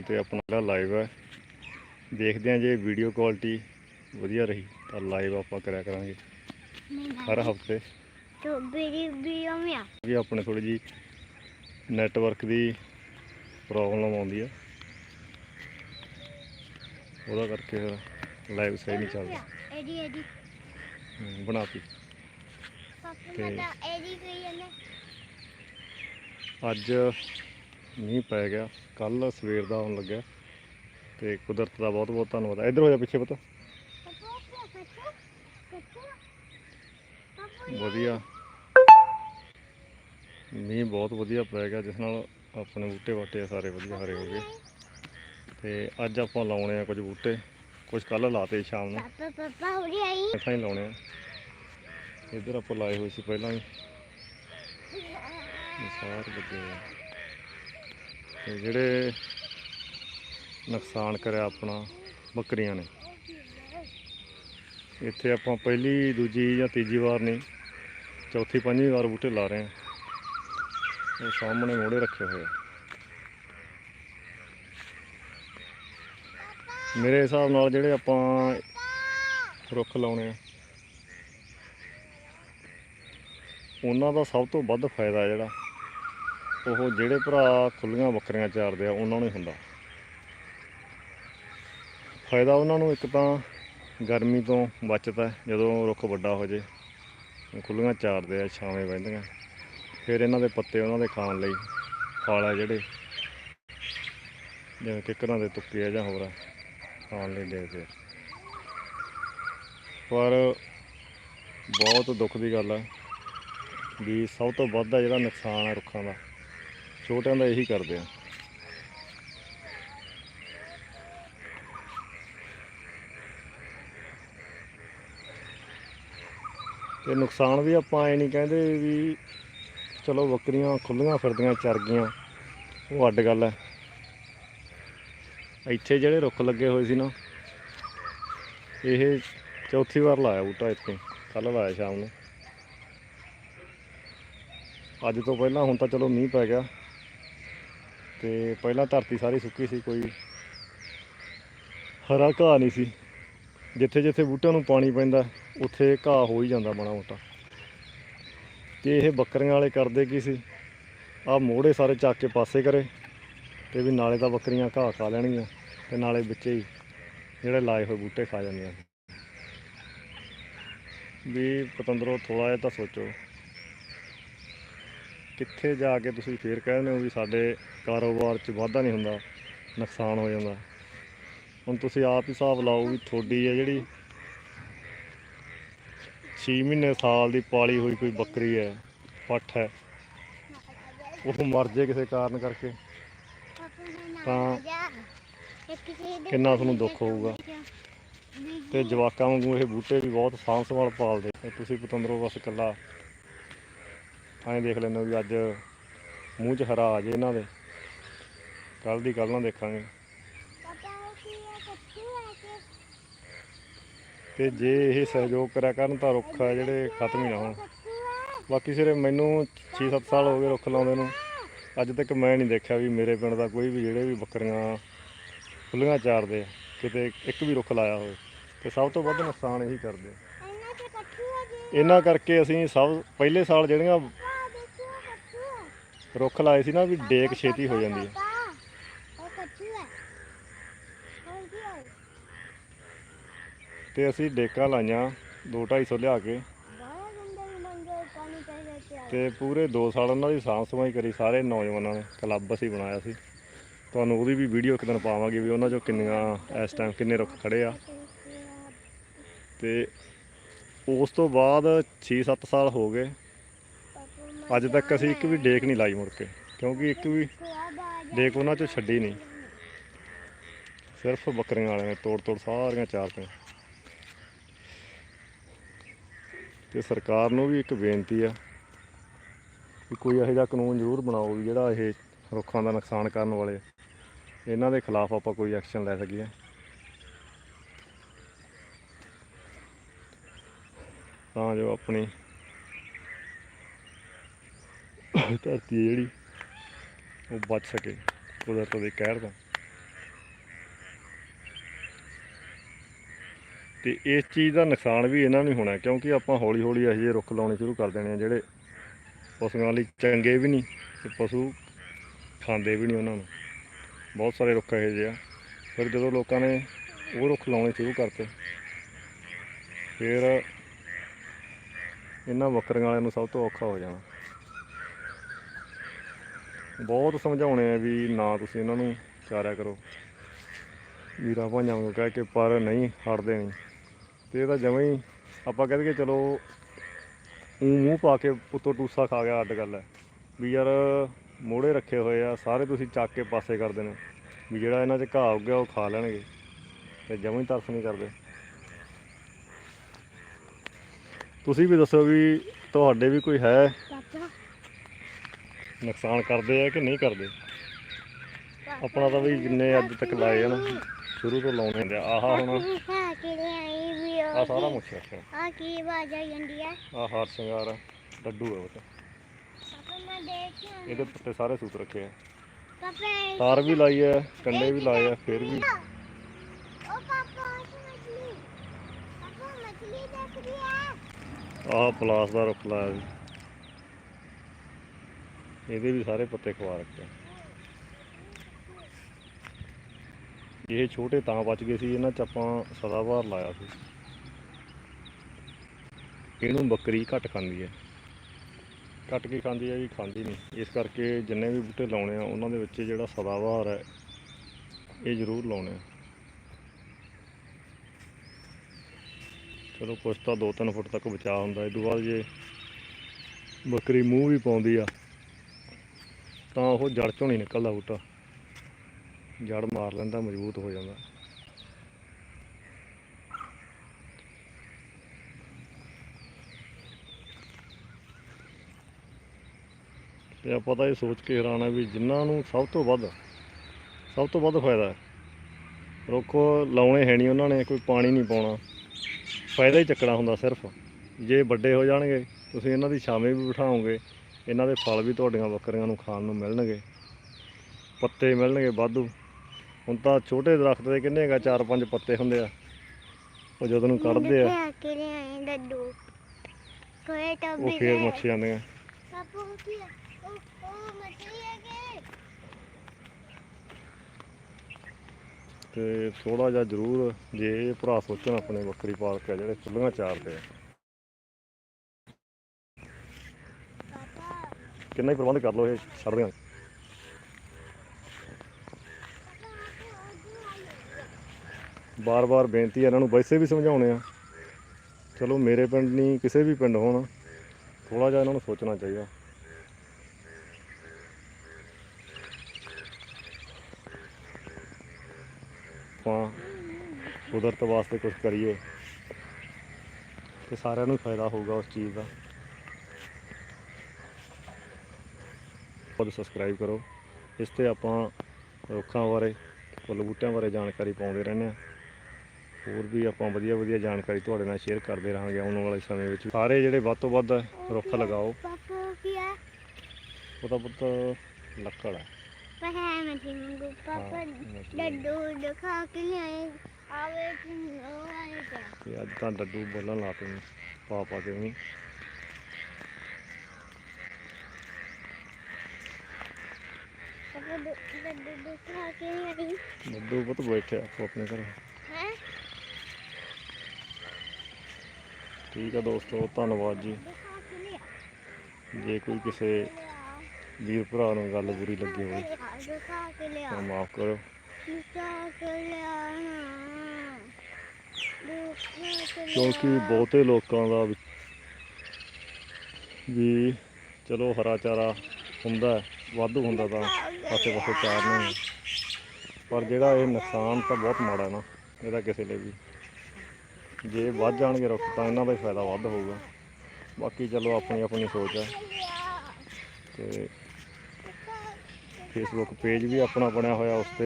ਤੇ ਆਪਣਾ ਜਿਹੜਾ ਲਾਈਵ ਹੈ ਦੇਖਦੇ ਆ ਜੇ ਵੀਡੀਓ ਕੁਆਲਿਟੀ ਵਧੀਆ ਰਹੀ ਤਾਂ ਲਾਈਵ ਆਪਾਂ ਕਰਿਆ ਕਰਾਂਗੇ। ਹਰ ਹਫ਼ਤੇ। ਤੋ ਵੀਡੀਓ ਵੀਡੀਓ ਮੇ ਵੀ ਆਪਣੇ ਥੋੜੀ ਜੀ ਨੈਟਵਰਕ ਦੀ ਪ੍ਰੋਬਲਮ ਆਉਂਦੀ ਆ। ਉਹਦਾ ਕਰਕੇ ਲਾਈਵ ਸਹੀ ਨਹੀਂ ਚੱਲਦਾ। ਐਡੀ ਐਡੀ। ਬਣਾਤੀ ਪਾਪਾ ਅੱਜ ਮੀਂਹ ਪੈ ਗਿਆ। ਕੱਲ ਸਵੇਰ ਦਾ ਆਉਣ ਲੱਗਿਆ। ਤੇ ਕੁਦਰਤ ਦਾ ਬਹੁਤ ਬਹੁਤ ਧੰਨਵਾਦ। ਇੱਧਰ ਹੋ ਜਾ ਪਿੱਛੇ ਪਤਾ। ਵਧੀਆ। ਮੀਂਹ ਬਹੁਤ ਵਧੀਆ ਪੈ ਗਿਆ ਜਿਸ ਨਾਲ ਆਪਣੇ ਬੂਟੇ ਵਾਟੇ ਸਾਰੇ ਵਧੀਆ ਹਰੇ ਹੋ ਗਏ। ਤੇ ਅੱਜ ਆਪਾਂ ਲਾਉਣੇ ਆ ਕੁਝ ਬੂਟੇ। ਕੁਝ ਕੱਲ ਲਾਤੇ ਸ਼ਾਮ ਨੂੰ। ਪਾਪਾ ਹੋਰੀ ਆਈ। ਇੱਥਾਂ ਹੀ ਲਾਉਣੇ ਆ। ਇੱਧਰ ਆਪਾਂ ਲਾਏ ਹੋਏ ਸੀ ਪਹਿਲਾਂ ਵੀ। ਸਾਰ ਲੱਗੇ ਤੇ ਜਿਹੜੇ ਨੁਕਸਾਨ ਕਰਿਆ ਆਪਣਾ ਬੱਕਰੀਆਂ ਨੇ। ਇੱਥੇ ਆਪਾਂ ਪਹਿਲੀ, ਦੂਜੀ ਜਾਂ ਤੀਜੀ ਵਾਰ ਨਹੀਂ, ਚੌਥੀ, ਪੰਜਵੀਂ ਵਾਰ ਬੂਟੇ ਲਾ ਰਹੇ ਹਾਂ। ਉਹ ਸਾਹਮਣੇ ਮੋੜੇ ਰੱਖੇ ਹੋਏ ਆ। ਮੇਰੇ ਹਿਸਾਬ ਨਾਲ ਜਿਹੜੇ ਆਪਾਂ ਰੁੱਖ ਲਾਉਣੇ ਆ, ਉਹਨਾਂ ਦਾ ਸਭ ਤੋਂ ਵੱਧ ਫਾਇਦਾ ਜਿਹੜਾ ਉਹ ਜਿਹੜੇ ਭਰਾ ਖੁੱਲੀਆਂ ਬੱਕਰੀਆਂ ਚਾਰਦੇ ਆ ਉਹਨਾਂ ਨੂੰ ਹੀ ਹੁੰਦਾ। ਫਾਇਦਾ ਉਹਨਾਂ ਨੂੰ ਇੱਕ ਤਾਂ ਗਰਮੀ ਤੋਂ ਬਚਦਾ ਹੈ, ਜਦੋਂ ਰੁੱਖ ਵੱਡਾ ਹੋ ਜੇ ਖੁੱਲੀਆਂ ਚਾਰਦੇ ਆ ਛਾਵੇਂ ਬਹਿੰਦੀਆਂ। ਫਿਰ ਇਹਨਾਂ ਦੇ ਪੱਤੇ ਉਹਨਾਂ ਦੇ ਖਾਣ ਲਈ ਫਲ ਆ ਜਿਹੜੇ ਜਿਵੇਂ ਕਿਕਰਾਂ ਦੇ ਤੁੱਕੇ ਆ ਜਾਂ ਹੋਰ ਆ ਖਾਣ ਲਈ ਦੇਖਦੇ ਪਰ ਬਹੁਤ ਦੁੱਖ ਦੀ ਗੱਲ ਹੈ ਵੀ ਸਭ ਤੋਂ ਵੱਧ ਦਾ ਜਿਹੜਾ ਨੁਕਸਾਨ ਹੈ ਰੁੱਖਾਂ ਦਾ ਛੋਟਿਆਂ ਦਾ ਇਹੀ ਕਰਦੇ ਆ। ਤੇ ਨੁਕਸਾਨ ਵੀ ਆਪਾਂ ਐ ਨਹੀਂ ਕਹਿੰਦੇ ਵੀ ਚਲੋ ਬੱਕਰੀਆਂ ਖੁੱਲੀਆਂ ਫਿਰਦੀਆਂ, ਚਰ ਗਈਆਂ, ਉਹ ਅੱਡ ਗੱਲ ਹੈ। ਇੱਥੇ ਜਿਹੜੇ ਰੁੱਖ ਲੱਗੇ ਹੋਏ ਸੀ ਨਾ, ਇਹ ਚੌਥੀ ਵਾਰ ਲਾਇਆ ਬੂਟਾ ਇੱਥੇ ਕੱਲ ਲਾਇਆ ਸ਼ਾਮ ਨੂੰ। ਅੱਜ ਤੋਂ ਪਹਿਲਾਂ ਹੁਣ ਤਾਂ ਚਲੋ ਮੀਂਹ ਪੈ ਗਿਆ। ਤੇ ਪਹਿਲਾਂ ਧਰਤੀ ਸਾਰੀ ਸੁੱਕੀ ਸੀ, ਕੋਈ ਹਰਾ ਘਾਹ ਨਹੀਂ ਸੀ। ਜਿੱਥੇ ਜਿੱਥੇ ਬੂਟਿਆਂ ਨੂੰ ਪਾਣੀ ਪੈਂਦਾ, ਉੱਥੇ ਘਾਹ ਹੋ ਹੀ ਜਾਂਦਾ ਮਾੜਾ ਮੋਟਾ। ਤੇ ਇਹ ਬੱਕਰੀਆਂ ਵਾਲੇ ਕਰਦੇ ਕੀ ਸੀ? ਆਹ ਮੋੜੇ ਸਾਰੇ ਚੱਕ ਕੇ ਪਾਸੇ ਕਰੇ ਤੇ ਵੀ ਨਾਲੇ ਤਾਂ ਬੱਕਰੀਆਂ ਘਾਹ ਖਾ ਲੈਣਗੀਆਂ ਤੇ ਨਾਲੇ ਵਿੱਚੇ ਹੀ ਜਿਹੜੇ ਲਾਏ ਹੋਏ ਬੂਟੇ ਖਾ ਜਾਂਦੀਆਂ। ਵੀ ਪਤੰਦਰੋ ਥੋੜਾ ਜਿਹਾ ਤਾਂ ਸੋਚੋ। ਕਿੱਥੇ ਜਾ ਕੇ ਤੁਸੀਂ ਫੇਰ ਕਹਿੰਦੇ ਹੋ ਵੀ ਸਾਡੇ ਕਾਰੋਬਾਰ 'ਚ ਵਾਧਾ ਨਹੀਂ ਹੁੰਦਾ, ਨੁਕਸਾਨ ਹੋ ਜਾਂਦਾ। ਹੁਣ ਤੁਸੀਂ ਆਪ ਹੀ ਹਿਸਾਬ ਲਾਓ ਵੀ ਤੁਹਾਡੀ ਹੈ ਜਿਹੜੀ 6 ਮਹੀਨੇ ਸਾਲ ਦੀ ਪਾਲੀ ਹੋਈ ਕੋਈ ਬੱਕਰੀ ਹੈ, ਪੱਠ ਹੈ, ਉਹ ਮਰ ਜੇ ਕਿਸੇ ਕਾਰਨ ਕਰਕੇ, ਤਾਂ ਕਿੰਨਾ ਤੁਹਾਨੂੰ ਦੁੱਖ ਹੋਊਗਾ? ਤੇ ਜਵਾਕਾਂ ਵਾਂਗੂ ਇਹ ਬੂਟੇ ਵੀ ਬਹੁਤ ਸਾਂਭ ਸੰਭਾਲ ਪਾਲਦੇ ਤੁਸੀਂ ਪਤੰਦਰੋਂ ਬਸ ਇਕੱਲਾ ਐਂ ਦੇਖ ਲੈਂਦੇ ਵੀ ਅੱਜ ਮੂੰਹ 'ਚ ਹਰਾ ਆ ਜੇ ਇਹਨਾਂ ਦੇ। ਕੱਲ ਦੀ ਕੱਲ ਨਾ ਦੇਖਾਂਗੇ। ਤੇ ਜੇ ਇਹ ਸਹਿਯੋਗ ਕਰਿਆ ਕਰਨ ਤਾਂ ਰੁੱਖ ਆ ਜਿਹੜੇ ਖਤਮ ਹੀ ਨਾ ਹੋਣ। ਬਾਕੀ ਸਿਰੇ ਮੈਨੂੰ 6-7 ਸਾਲ ਹੋ ਗਏ ਰੁੱਖ ਲਾਉਂਦੇ ਨੂੰ। ਅੱਜ ਤੱਕ ਮੈਂ ਨਹੀਂ ਦੇਖਿਆ ਵੀ ਮੇਰੇ ਪਿੰਡ ਦਾ ਕੋਈ ਵੀ ਜਿਹੜੇ ਵੀ ਬੱਕਰੀਆਂ ਖੁੱਲੀਆਂ ਚਾਰਦੇ ਕਿਤੇ ਇੱਕ ਵੀ ਰੁੱਖ ਲਾਇਆ ਹੋਵੇ। ਤੇ ਸਭ ਤੋਂ ਵੱਧ ਨੁਕਸਾਨ ਇਹੀ ਕਰਦੇ ਇਹਨਾਂ ਕਰਕੇ ਅਸੀਂ ਸਭ ਪਹਿਲੇ ਸਾਲ ਜਿਹੜੀਆਂ ਰੁੱਖ ਲਾਏ ਸੀ ਨਾ ਵੀ ਡੇਕ ਛੇਤੀ ਹੋ ਜਾਂਦੀ ਹੈ। ਤੇ ਅਸੀਂ ਡੇਕਾਂ ਲਾਈਆਂ 2-250 ਲਿਆ ਕੇ। ਤੇ ਪੂਰੇ 2 ਸਾਲ ਉਹਨਾਂ ਦੀ ਸਾਂਭ ਸੰਭਾਈ ਕਰੀ, ਸਾਰੇ ਨੌਜਵਾਨਾਂ ਨੇ, ਕਲੱਬ ਅਸੀਂ ਬਣਾਇਆ ਸੀ। ਤੁਹਾਨੂੰ ਉਹਦੀ ਵੀ ਵੀਡੀਓ ਇੱਕ ਦਿਨ ਪਾਵਾਂਗੇ ਵੀ ਉਹਨਾਂ ਚੋਂ ਕਿੰਨੀਆਂ ਇਸ ਟਾਈਮ ਕਿੰਨੇ ਰੁੱਖ ਖੜੇ ਆ। ਤੇ ਉਸ ਤੋਂ ਬਾਅਦ 6-7 ਸਾਲ ਹੋ ਗਏ। ਅੱਜ ਤੱਕ ਅਸੀਂ ਇੱਕ ਵੀ ਡੇਕ ਨਹੀਂ ਲਾਈ ਮੁੜ ਕੇ, ਕਿਉਂਕਿ ਇੱਕ ਵੀ ਡੇਕ ਉਹਨਾਂ ਚੋਂ ਛੱਡੀ ਨਹੀਂ। ਸਿਰਫ ਬੱਕਰੀਆਂ ਵਾਲਿਆਂ ਨੇ, ਤੋੜ ਤੋੜ ਸਾਰੀਆਂ ਚਾਰ ਚਾਰਤੀਆਂ ਤੇ ਸਰਕਾਰ ਨੂੰ ਵੀ ਇੱਕ ਬੇਨਤੀ ਆ ਵੀ ਕੋਈ ਇਹੋ ਜਿਹਾ ਕਾਨੂੰਨ ਜ਼ਰੂਰ ਬਣਾਓ ਵੀ ਜਿਹੜਾ ਇਹ ਰੁੱਖਾਂ ਦਾ ਨੁਕਸਾਨ ਕਰਨ ਵਾਲੇ ਇਹਨਾਂ ਦੇ ਖਿਲਾਫ ਆਪਾਂ ਕੋਈ ਐਕਸ਼ਨ ਲੈ ਸਕੀਏ। ਤਾਂ ਜੋ ਆਪਣੀ ਇਹ ਧਰਤੀ ਹੈ ਜਿਹੜੀ, ਉਹ ਬਚ ਸਕੇ ਕੁਦਰਤ ਦੇ ਕਹਿਰ ਤੋਂ। ਤੇ ਇਸ ਚੀਜ਼ ਦਾ ਨੁਕਸਾਨ ਵੀ ਇਹਨਾਂ ਨੂੰ ਹੋਣਾ ਕਿਉਂਕਿ ਆਪਾਂ ਹੌਲੀ ਹੌਲੀ ਇਹ ਜਿਹੇ ਰੁੱਖ ਲਾਉਣੇ ਸ਼ੁਰੂ ਕਰ ਦੇਣੇ ਆ, ਜਿਹੜੇ ਪਸ਼ੂਆਂ ਲਈ ਚੰਗੇ ਵੀ ਨਹੀਂ ਤੇ ਪਸ਼ੂ ਖਾਂਦੇ ਵੀ ਨਹੀਂ ਉਹਨਾਂ ਨੂੰ। ਬਹੁਤ ਸਾਰੇ ਰੁੱਖ ਇਹੋ ਜਿਹੇ ਆ। ਫਿਰ ਜਦੋਂ ਲੋਕਾਂ ਨੇ ਉਹ ਰੁੱਖ ਲਾਉਣੇ ਸ਼ੁਰੂ ਕਰਤੇ, ਫਿਰ ਇਹਨਾਂ ਬੱਕਰੀਆਂ ਵਾਲਿਆਂ ਨੂੰ ਸਭ ਤੋਂ ਔਖਾ ਹੋ ਜਾਣਾ। ਬਹੁਤ ਸਮਝਾਉਣੇ ਆ ਵੀ ਨਾ ਤੁਸੀਂ ਇਹਨਾਂ ਨੂੰ ਚਾਰਿਆ ਕਰੋ। ਵੀਰਾਂ ਭਾਈਆਂ ਨੂੰ ਕਹਿ ਕੇ ਪਰ ਨਹੀਂ ਹਟਦੇ ਨਹੀਂ ਤੇ ਇਹ ਤਾਂ ਜਮਾਂ ਹੀ ਆਪਾਂ ਕਹਿ ਦਈਏ ਚਲੋ ਉਹ ਮੂੰਹ ਪਾ ਕੇ ਉੱਤੋਂ ਟੂਸਾ ਖਾ ਗਿਆ ਅੱਡ ਗੱਲ ਹੈ। ਵੀ ਯਾਰ ਮੋੜੇ ਰੱਖੇ ਹੋਏ ਆ, ਸਾਰੇ ਤੁਸੀਂ ਚੱਕ ਕੇ ਪਾਸੇ ਕਰ ਦੇਣੇ ਵੀ ਜਿਹੜਾ ਇਹਨਾਂ 'ਚ ਘਾਹ ਉੱਗਿਆ ਉਹ ਖਾ ਲੈਣਗੇ। ਤੇ ਜਮਾਂ ਹੀ ਤਰਸ ਨਹੀਂ ਕਰਦੇ। ਤੁਸੀਂ ਵੀ ਦੱਸੋ ਵੀ ਤੁਹਾਡੇ ਵੀ ਕੋਈ ਹੈ? ਨੁਕਸਾਨ ਕਰਦੇ ਆ ਕਿ ਨਹੀਂ ਕਰਦੇ? ਆਪਣਾ ਤਾਂ ਵੀ ਜਿੰਨੇ ਅੱਜ ਤੱਕ ਲਾਏ ਆ ਨਾ ਸ਼ੁਰੂ ਤੋਂ ਲਾਉਣੇ ਹੁੰਦੇ ਆ। ਆਹ ਹੁਣ ਆਈ ਆ ਸਾਰਾ ਮੁੱਛ ਰੱਖਿਆ ਆ ਕੀ ਬਾਜ ਆ ਜਾਂਦੀ ਆ? ਹਾਰ ਸ਼ਿੰਗਾਰ ਆ, ਡੱਡੂ ਮੈਂ ਦੇਖਿਆ ਇਹਦੇ ਪੱਤੇ ਸਾਰੇ ਸੂਤ ਰੱਖੇ ਆ। ਤਾਰ ਵੀ ਲਾਈ ਆ ਕੰਡੇ ਵੀ ਲਾਏ ਆ ਫਿਰ ਵੀ। ਆਹ ਪਲਾਸ ਦਾ ਰੁੱਖ ਲਾਇਆ ਇਹਦੇ ਵੀ ਸਾਰੇ ਪੱਤੇ ਖਵਾ ਰੱਖੇ ਆ। ਇਹ ਛੋਟੇ ਤਾਂ ਬਚ ਗਏ ਸੀ, ਇਹਨਾਂ ਚ ਆਪਾਂ ਸਦਾਬਹਾਰ ਲਾਇਆ ਸੀ। ਇਹਨੂੰ ਬੱਕਰੀ ਘੱਟ ਖਾਂਦੀ ਹੈ। ਘੱਟ ਕੇ ਖਾਂਦੀ ਹੈ ਜੀ, ਖਾਂਦੀ ਨਹੀਂ। ਇਸ ਕਰਕੇ ਜਿੰਨੇ ਵੀ ਬੂਟੇ ਲਾਉਣੇ ਆ, ਉਹਨਾਂ ਦੇ ਵਿੱਚ ਜਿਹੜਾ ਸਦਾਬਹਾਰ ਹੈ, ਇਹ ਜ਼ਰੂਰ ਲਾਉਣੇ ਆ। ਚਲੋ, ਕੁਛ ਤਾਂ 2-3 ਫੁੱਟ ਤੱਕ ਬਚਾਅ ਹੁੰਦਾ। ਇਹ ਤੋਂ ਬਾਅਦ ਜੇ ਬੱਕਰੀ ਮੂੰਹ ਵੀ ਪਾਉਂਦੀ ਆ ਤਾਂ ਉਹ ਜੜ ਚੋਂ ਨਹੀਂ ਨਿਕਲਦਾ ਬੂਟਾ। ਜੜ ਮਾਰ ਲੈਂਦਾ, ਮਜ਼ਬੂਤ ਹੋ ਜਾਂਦਾ। ਤੇ ਆਪਾਂ ਤਾਂ ਇਹ ਸੋਚ ਕੇ ਹੈਰਾਨ ਆ ਵੀ ਜਿਨ੍ਹਾਂ ਨੂੰ ਸਭ ਤੋਂ ਵੱਧ, ਸਭ ਤੋਂ ਵੱਧ ਫਾਇਦਾ ਹੈ। ਰੁੱਖ ਲਾਉਣੇ ਹੈ ਨਹੀਂ ਉਹਨਾਂ ਨੇ, ਕੋਈ ਪਾਣੀ ਨਹੀਂ ਪਾਉਣਾ। ਫਾਇਦਾ ਹੀ ਚੱਕਣਾ ਹੁੰਦਾ ਸਿਰਫ। ਜੇ ਵੱਡੇ ਹੋ ਜਾਣਗੇ, ਤੁਸੀਂ ਇਹਨਾਂ ਦੀ ਛਾਵੇਂ ਵੀ ਬਿਠਾਓਗੇ। ਇਹਨਾਂ ਦੇ ਫਲ ਵੀ ਤੁਹਾਡੀਆਂ ਬੱਕਰੀਆਂ ਨੂੰ ਖਾਣ ਨੂੰ ਮਿਲਣਗੇ। ਪੱਤੇ ਮਿਲਣਗੇ ਵਾਧੂ। ਹੁਣ ਤਾਂ ਛੋਟੇ ਦਰਖਤ ਦੇ ਕਿੰਨੇ ਹੈਗਾ ਚਾਰ ਪੰਜ ਪੱਤੇ ਹੁੰਦੇ ਆ। ਉਹ ਜਦੋਂ ਨੂੰ ਕੱਢਦੇ ਆ ਉਹ ਫੇਰ ਮੁੱਛ ਜਾਂਦੀਆਂ ਕੀ ਕਿ ਤੇ ਥੋੜਾ ਜਿਹਾ ਜ਼ਰੂਰ ਜੇ ਭਰਾ ਸੋਚਣ ਆਪਣੇ ਬੱਕਰੀ ਪਾਲਕ ਆ ਜਿਹੜੇ ਚੁੱਲ੍ਹੀਆਂ ਚਾਰਦੇ ਆ। ਕਿੰਨਾ ਹੀ ਪ੍ਰਬੰਧ ਕਰ ਲਓ ਇਹ ਸਰਦੀਆਂ 'ਚ। ਬਾਰ-ਬਾਰ ਬੇਨਤੀ ਹੈ ਇਹਨਾਂ ਨੂੰ, ਵੈਸੇ ਵੀ ਸਮਝਾਉਣੇ ਆ। ਚਲੋ ਮੇਰੇ ਪਿੰਡ ਨਹੀਂ, ਕਿਸੇ ਵੀ ਪਿੰਡ ਹੋਣ ਥੋੜਾ ਜਿਹਾ ਇਹਨਾਂ ਨੂੰ ਸੋਚਣਾ ਚਾਹੀਦਾ। ਆਪਾਂ ਕੁਦਰਤ ਵਾਸਤੇ ਕੁਝ ਕਰੀਏ, ਤੇ ਸਾਰਿਆਂ ਨੂੰ ਫਾਇਦਾ ਹੋਊਗਾ ਉਸ ਚੀਜ਼ ਦਾ। ਖੁਦ ਸਬਸਕ੍ਰਾਈਬ ਕਰੋ। ਇਸ ਤੇ ਆਪਾਂ ਰੁੱਖਾਂ ਬਾਰੇ ਫੁੱਲ ਬੂਟਿਆਂ ਬਾਰੇ ਜਾਣਕਾਰੀ ਪਾਉਂਦੇ ਰਹਿੰਦੇ ਹਾਂ। ਹੋਰ ਵੀ ਆਪਾਂ ਵਧੀਆ ਵਧੀਆ ਜਾਣਕਾਰੀ ਤੁਹਾਡੇ ਨਾਲ ਸ਼ੇਅਰ ਕਰਦੇ ਰਹਾਂਗੇ ਆਉਣ ਵਾਲੇ ਸਮੇਂ ਵਿੱਚ। ਸਾਰੇ ਜਿਹੜੇ ਵੱਧ ਤੋਂ ਵੱਧ ਰੁੱਖ ਲਗਾਓ। ਉਹਦਾ ਪੁੱਤ ਲੱਕੜ ਹੈ। ਪਰ ਹੈ ਮਛਲੀ ਮੰਗੂ ਪਾਪਾ। ਡੱਡੂ ਦਿਖਾ ਕੇ ਲਿਆਏ। ਆਵੇ ਕਿ ਉਹ ਆਏ ਤਾਂ ਅੱਜ ਤਾਂ ਡੱਡੂ ਬੋਲਣ ਲਾ ਪਏ ਨੇ, ਪਾ ਪਾ ਕੇ ਵੀ। ਡੱਡੂ ਪੁੱਤ ਬੈਠਿਆ ਆਪੋ ਆਪਣੇ ਘਰ। ਹੈ? ਠੀਕ ਆ ਦੋਸਤੋ ਧੰਨਵਾਦ ਜੀ। ਜੇ ਕੋਈ ਕਿਸੇ ਵੀਰ ਭਰਾ ਨੂੰ ਗੱਲ ਬੁਰੀ ਲੱਗੀ ਹੋਵੇ ਤਾਂ ਮਾਫ ਕਰੋ ਕਿਉਂਕਿ। ਬਹੁਤੇ ਲੋਕਾਂ ਦਾ ਵੀ ਚਲੋ ਹਰਾ ਚਾਰਾ ਹੁੰਦਾ ਹੈ, ਵਾਧੂ ਹੁੰਦਾ ਤਾਂ ਆਸੇ ਪਾਸੇ ਚਾਰਨਾ ਹੀ ਪਰ ਜਿਹੜਾ ਇਹ ਨੁਕਸਾਨ ਤਾਂ ਬਹੁਤ ਮਾੜਾ ਨਾ, ਇਹਦਾ ਕਿਸੇ ਲਈ ਵੀ। ਜੇ ਵੱਧ ਜਾਣਗੇ ਰੁੱਖ ਤਾਂ ਇਹਨਾਂ ਦਾ ਹੀ ਫਾਇਦਾ ਵੱਧ ਹੋਊਗਾ। ਬਾਕੀ ਚਲੋ ਆਪਣੀ ਆਪਣੀ ਸੋਚ ਹੈ। ਤੇ ਫੇਸਬੁੱਕ ਪੇਜ ਵੀ ਆਪਣਾ ਬਣਿਆ ਹੋਇਆ ਉਸ ਤੇ।